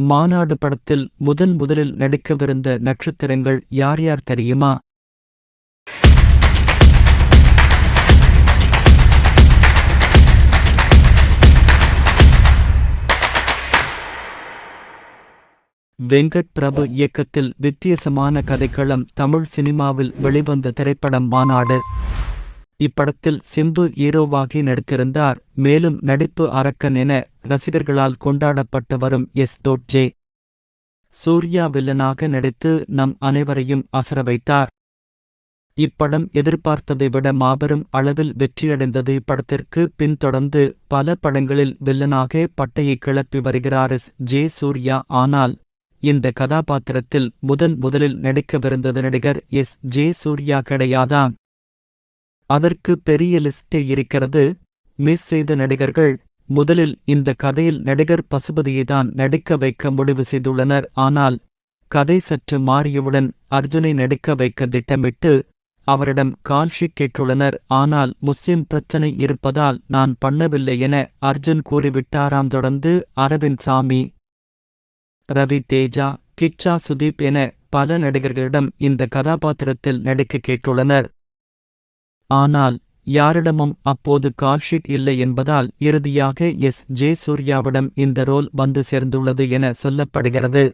மாநாடு படத்தில் முதன் முதலில் நடிக்கவிருந்த நட்சத்திரங்கள் யார் யார் தெரியுமா? வெங்கட் பிரபு இயக்கத்தில் வித்தியாசமான கதைக்களம் தமிழ் சினிமாவில் வெளிவந்த திரைப்படம் மாநாடு. இப்படத்தில் சிம்பு ஹீரோவாகி நடித்திருந்தார். மேலும் நடிப்பு அரக்கன் என ரசிகர்களால் கொண்டாடப்பட்டு வரும் எஸ். தோட்ஜே. சூர்யா வில்லனாக நடித்து நம் அனைவரையும் அசர வைத்தார். இப்படம் எதிர்பார்த்ததை விட மாபெரும் அளவில் வெற்றியடைந்தது இப்படத்திற்கு. பின்தொடர்ந்து பல படங்களில் வில்லனாக பட்டையை கிளப்பி வருகிறார் எஸ். ஜே. சூர்யா. ஆனால் இந்த கதாபாத்திரத்தில் முதன் முதலில் நடிக்கவிருந்தது நடிகர் எஸ். ஜே. சூர்யா கிடையாதான் அதற்கு பெரிய லிஸ்டே இருக்கிறது. மிஸ் செய்த நடிகர்கள் முதலில் இந்த கதையில் நடிகர் பசுபதியைதான் நடிக்க வைக்க முடிவு செய்துள்ளனர். ஆனால் கதை சற்று மாறியவுடன் அர்ஜுனை நடிக்க வைக்க திட்டமிட்டு அவரிடம் கால்ஷி கேட்டுள்ளனர். ஆனால் முஸ்லிம் பிரச்சனை இருப்பதால் நான் பண்ணவில்லை என அர்ஜுன் கூறிவிட்டாராம். தொடர்ந்து அரவிந்த் சாமி ரவி தேஜா கிச்சா சுதீப் என பல நடிகர்களிடம் இந்த கதாபாத்திரத்தில் நடிக்க கேட்டுள்ளனர். ஆனால் யாரிடமும் அப்போது கால்ஷீட் இல்லை என்பதால் இறுதியாக எஸ் ஜே சூர்யாவிடம் இந்த ரோல் வந்து சேர்ந்துள்ளது என சொல்லப்படுகிறது.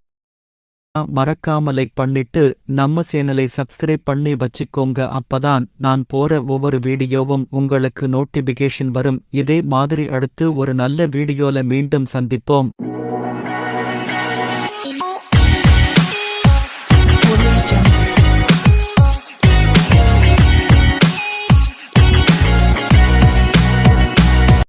மறக்காமலை பண்ணிட்டு நம்ம சேனலை சப்ஸ்கிரைப் பண்ணி வச்சுக்கோங்க. அப்பதான் நான் போற ஒவ்வொரு வீடியோவும் உங்களுக்கு நோட்டிபிகேஷன் வரும். இதே மாதிரி அடுத்து ஒரு நல்ல வீடியோல மீண்டும் சந்திப்போம்.